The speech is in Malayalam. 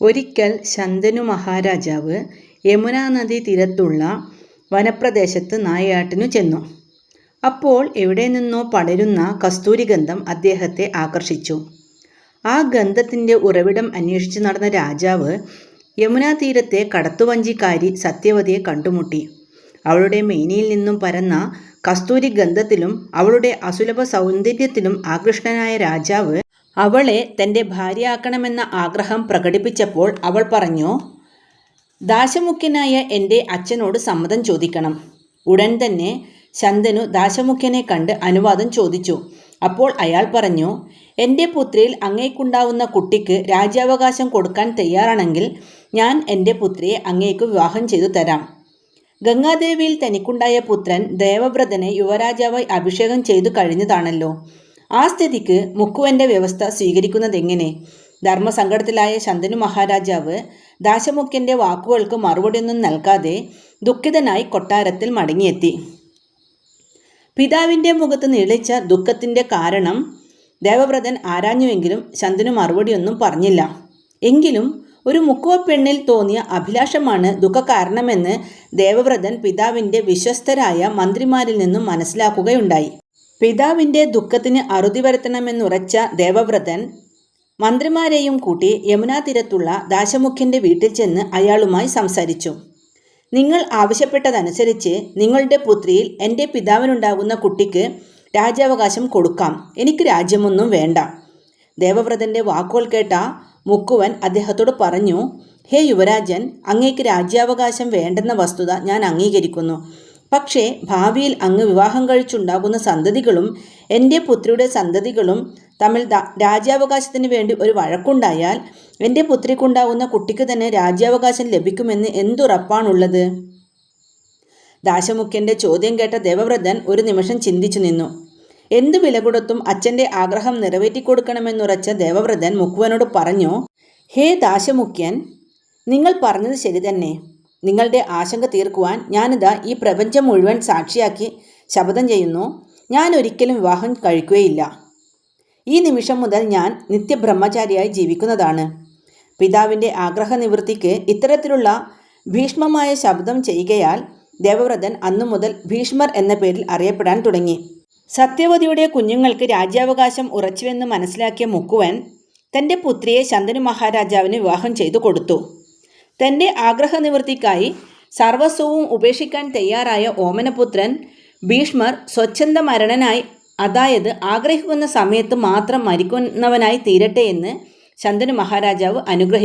ഒരിക്കൽ ശന്തനു മഹാരാജാവ് യമുനാ നദി തീരത്തുള്ള വനപ്രദേശത്ത് നായാട്ടിനു ചെന്നു. അപ്പോൾ എവിടെ നിന്നോ പടരുന്ന കസ്തൂരിഗന്ധം അദ്ദേഹത്തെ ആകർഷിച്ചു. ആ ഗന്ധത്തിന്റെ ഉറവിടം അന്വേഷിച്ച് നടന്ന രാജാവ് യമുനാ തീരത്തെ കടത്തുവഞ്ചിക്കാരി സത്യവതിയെ കണ്ടുമുട്ടി. അവളുടെ മേനിയിൽ നിന്നും പരന്ന കസ്തൂരി ഗന്ധത്തിലും അവളുടെ അസുലഭ സൗന്ദര്യത്തിലും ആകൃഷ്ടനായ രാജാവ് അവളെ തന്റെ ഭാര്യയാക്കണമെന്ന ആഗ്രഹം പ്രകടിപ്പിച്ചപ്പോൾ അവൾ പറഞ്ഞു, ദാശമുഖ്യനായ എന്റെ അച്ഛനോട് സമ്മതം ചോദിക്കണം. ഉടൻ തന്നെ ശന്തനു ദാശമുഖ്യനെ കണ്ട് അനുവാദം ചോദിച്ചു. അപ്പോൾ അയാൾ പറഞ്ഞു, എന്റെ പുത്രിയിൽ അങ്ങേക്കുണ്ടാവുന്ന കുട്ടിക്ക് രാജ്യാവകാശം കൊടുക്കാൻ തയ്യാറാണെങ്കിൽ ഞാൻ എന്റെ പുത്രിയെ അങ്ങേക്ക് വിവാഹം ചെയ്തു തരാം. ഗംഗാദേവിയിൽ തനിക്കുണ്ടായ പുത്രൻ ദേവവ്രതനെ യുവരാജാവായി അഭിഷേകം ചെയ്തു കഴിഞ്ഞതാണല്ലോ. ആ സ്ഥിതിക്ക് മുക്കുവന്റെ വ്യവസ്ഥ സ്വീകരിക്കുന്നതെങ്ങനെ? ധർമ്മസങ്കടത്തിലായ ശന്തനു മഹാരാജാവ് ദാശമുഖ്യന്റെ വാക്കുകൾക്ക് മറുപടിയൊന്നും നൽകാതെ ദുഃഖിതനായി കൊട്ടാരത്തിൽ മടങ്ങിയെത്തി. പിതാവിന്റെ മുഖത്ത് നിഴലിച്ച ദുഃഖത്തിന്റെ കാരണം ദേവവ്രതൻ ആരാഞ്ഞുവെങ്കിലും ശന്തനു മറുപടിയൊന്നും പറഞ്ഞില്ല. എങ്കിലും ഒരു മുക്കുവ പെണ്ണിൽ തോന്നിയ അഭിലാഷമാണ് ദുഃഖകാരണമെന്ന് ദേവവ്രതൻ പിതാവിന്റെ വിശ്വസ്തരായ മന്ത്രിമാരിൽ നിന്നും മനസ്സിലാക്കുകയുണ്ടായി. പിതാവിന്റെ ദുഃഖത്തിന് അറുതി വരുത്തണമെന്നുറച്ച ദേവവ്രതൻ മന്ത്രിമാരെയും കൂട്ടി യമുനാ തീരത്തുള്ള ദാശമുഖ്യന്റെ വീട്ടിൽ ചെന്ന് അയാളുമായി സംസാരിച്ചു. നിങ്ങൾ ആവശ്യപ്പെട്ടതനുസരിച്ച് നിങ്ങളുടെ പുത്രിയിൽ എന്റെ പിതാവിനുണ്ടാകുന്ന കുട്ടിക്ക് രാജ്യാവകാശം കൊടുക്കാം. എനിക്ക് രാജ്യമൊന്നും വേണ്ട. ദേവവ്രതന്റെ വാക്കുകൾ കേട്ട മുക്കുവൻ അദ്ദേഹത്തോട് പറഞ്ഞു, ഹേ യുവരാജൻ, അങ്ങേക്ക് രാജ്യാവകാശം വേണ്ടെന്ന വസ്തുത ഞാൻ അംഗീകരിക്കുന്നു. പക്ഷേ ഭാവിയിൽ അങ്ങ് വിവാഹം കഴിച്ചുണ്ടാകുന്ന സന്തതികളും എന്റെ പുത്രിയുടെ സന്തതികളും തമ്മിൽ രാജ്യാവകാശത്തിന് വേണ്ടി ഒരു വഴക്കുണ്ടായാൽ എന്റെ പുത്രിക്കുണ്ടാകുന്ന കുട്ടിക്ക് തന്നെ രാജ്യാവകാശം ലഭിക്കുമെന്ന് എന്തുറപ്പാണുള്ളത്? ദാശമുഖ്യന്റെ ചോദ്യം കേട്ട ദേവവ്രതൻ ഒരു നിമിഷം ചിന്തിച്ചു നിന്നു. എന്തു വിലകൊടുത്തും അച്ഛന്റെ ആഗ്രഹം നിറവേറ്റിക്കൊടുക്കണമെന്നുറച്ച ദേവവ്രതൻ മുക്കുവനോട് പറഞ്ഞു, ഹേ ദാശമുഖ്യൻ, നിങ്ങൾ പറഞ്ഞത് ശരിതന്നെ. നിങ്ങളുടെ ആശങ്ക തീർക്കുവാൻ ഞാനിതാ ഈ പ്രപഞ്ചം മുഴുവൻ സാക്ഷിയാക്കി ശപഥം ചെയ്യുന്നു, ഞാൻ ഒരിക്കലും വിവാഹം കഴിക്കുകയില്ല. ഈ നിമിഷം മുതൽ ഞാൻ നിത്യബ്രഹ്മചാരിയായി ജീവിക്കുന്നതാണ്. പിതാവിന്റെ ആഗ്രഹനിവൃത്തിക്ക് ഇത്തരത്തിലുള്ള ഭീഷ്മമായ ശബ്ദം ചെയ്യുകയാൽ ദേവവ്രതൻ അന്നു മുതൽ ഭീഷ്മർ എന്ന പേരിൽ അറിയപ്പെടാൻ തുടങ്ങി. സത്യവതിയുടെ കുഞ്ഞുങ്ങൾക്ക് രാജ്യാവകാശം ഉറച്ചുവെന്ന് മനസ്സിലാക്കിയ മുക്കുവൻ തന്റെ പുത്രിയെ ശന്തനു മഹാരാജാവിന് വിവാഹം ചെയ്തു കൊടുത്തു. തന്റെ ആഗ്രഹനിവൃത്തിക്കായി സർവസ്വവും ഉപേക്ഷിക്കാൻ തയ്യാറായ ഓമനപുത്രൻ ഭീഷ്മർ സ്വച്ഛന്ത മരണനായി അതായത് ആഗ്രഹിക്കുന്ന സമയത്ത് മാത്രം മരിക്കുന്നവനായി തീരട്ടെ എന്ന് ശന്തനു മഹാരാജാവ് അനുഗ്രഹിച്ചു.